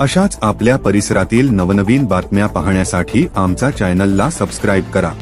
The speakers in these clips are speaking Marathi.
अशाच आपल्या परिसरातील नवनवीन बातम्या पाहण्यासाठी आमचा चॅनलला सबस्क्राईब करा.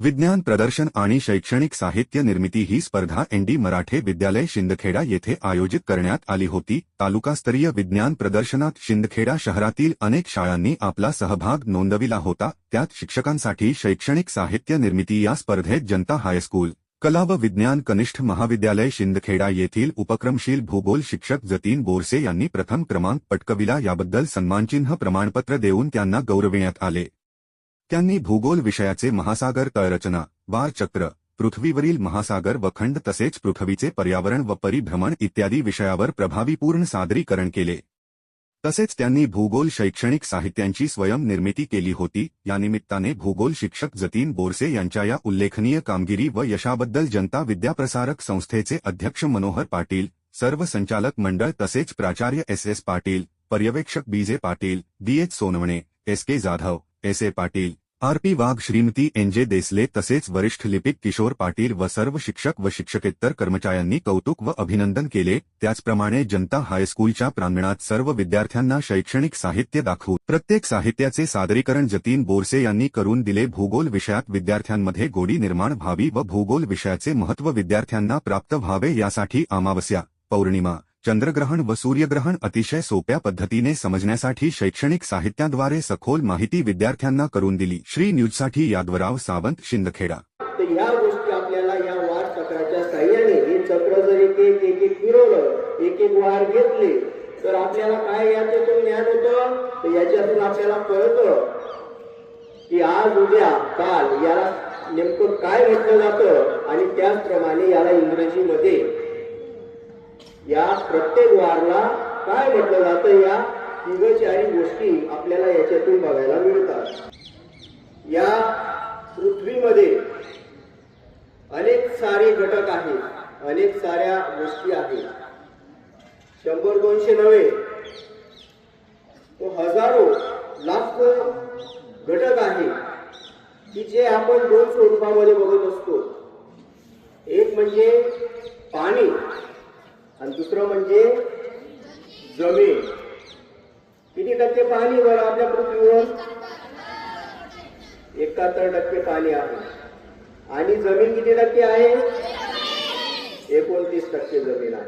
विज्ञान प्रदर्शन आणि शैक्षणिक साहित्य निर्मिती ही स्पर्धा एनडी मराठे विद्यालय शिंदखेडा येथे आयोजित करण्यात आली होती. तालुकास्तरीय विज्ञान प्रदर्शनात शिंदखेडा शहरातील अनेक शाळांनी आपला सहभाग नोंदविला होता. त्यात शिक्षकांसाठी शैक्षणिक साहित्य निर्मिती या स्पर्धेत जनता हायस्कूल कला व विज्ञान कनिष्ठ महाविद्यालय शिंदखेडा येथील उपक्रमशील भूगोल शिक्षक जतीन बोरसे यांनी प्रथम क्रमांक पटकविला याबद्दल सन्मानचिन्ह प्रमाणपत्र देऊन त्यांना गौरविण्यात आले. त्यांनी भूगोल विषयाचे महासागर तळरचना वारचक्र पृथ्वीवरील महासागर व खंड तसेच पृथ्वीचे पर्यावरण व परिभ्रमण इत्यादी विषयावर प्रभावीपूर्ण सादरीकरण केले. तसेच त्यांनी भूगोल शैक्षणिक साहित्यांची स्वयं निर्मिती केली होती. यानिमित्ताने भूगोल शिक्षक जतीन बोरसे यांच्या या उल्लेखनीय कामगिरी व यशाबद्दल जनता विद्याप्रसारक संस्थेचे अध्यक्ष मनोहर पाटील सर्व संचालक मंडळ तसेच प्राचार्य एस एस पाटील पर्यवेक्षक B J Patil D H Sonawane S K Jadhav S A Patil R P Wagh Shrimati N J Desale तसेच वरिष्ठ लिपिक किशोर पाटील व सर्व शिक्षक व शिक्षकेतर कर्मचाऱ्यांनी कौतुक व अभिनंदन केले. त्याचप्रमाणे जनता हायस्कूलच्या प्रांगणात सर्व विद्यार्थ्यांना शैक्षणिक साहित्य दाखवू. प्रत्येक साहित्याचे सादरीकरण जतीन बोरसे यांनी करून दिले. भूगोल विषयात विद्यार्थ्यांमध्ये गोडी निर्माण व्हावी व भूगोल विषयाचे महत्त्व विद्यार्थ्यांना प्राप्त व्हावे यासाठी अमावस्या पौर्णिमा चंद्रग्रहण व सूर्यग्रहण अतिशय सोप्या पद्धतीने समजण्यासाठी शैक्षणिक साहित्याद्वारे सखोल माहिती विद्यार्थ्यांना करून दिली. श्री न्यूजसाठी यादवराव सावंत शिंदखेडा. या गोष्टी आपल्याला या वार चक्राच्या साह्याने हे चक्र जर एक एक एक एक फिरवलं एक एक वार घेतले तर आपल्याला काय याच्यातून ज्ञान होतं? तर याच्यातून आपल्याला कळतं की आज उद्या काल याला नेमकं काय म्हटलं जातं? आणि त्याचप्रमाणे याला इंग्रजीमध्ये या प्रत्येक वारला काय म्हटलं जातं या तिघचारी गोष्टी आपल्याला याच्यातून बघायला मिळतात. या पृथ्वीमध्ये अनेक सारे घटक आहेत अनेक साऱ्या गोष्टी आहेत. शंभर दोनशे नव्हे तो हजारो लाखो घटक आहे की जे आपण दोन स्वरूपामध्ये बघत असतो. एक म्हणजे पाणी आणि दुसरं म्हणजे जमीन. किती टक्के पाणी वर आपल्या पृथ्वीवर? एकाहत्तर टक्के पाणी आहे. आणि जमीन किती टक्के आहे? एकोणतीस टक्के जमीन आहे.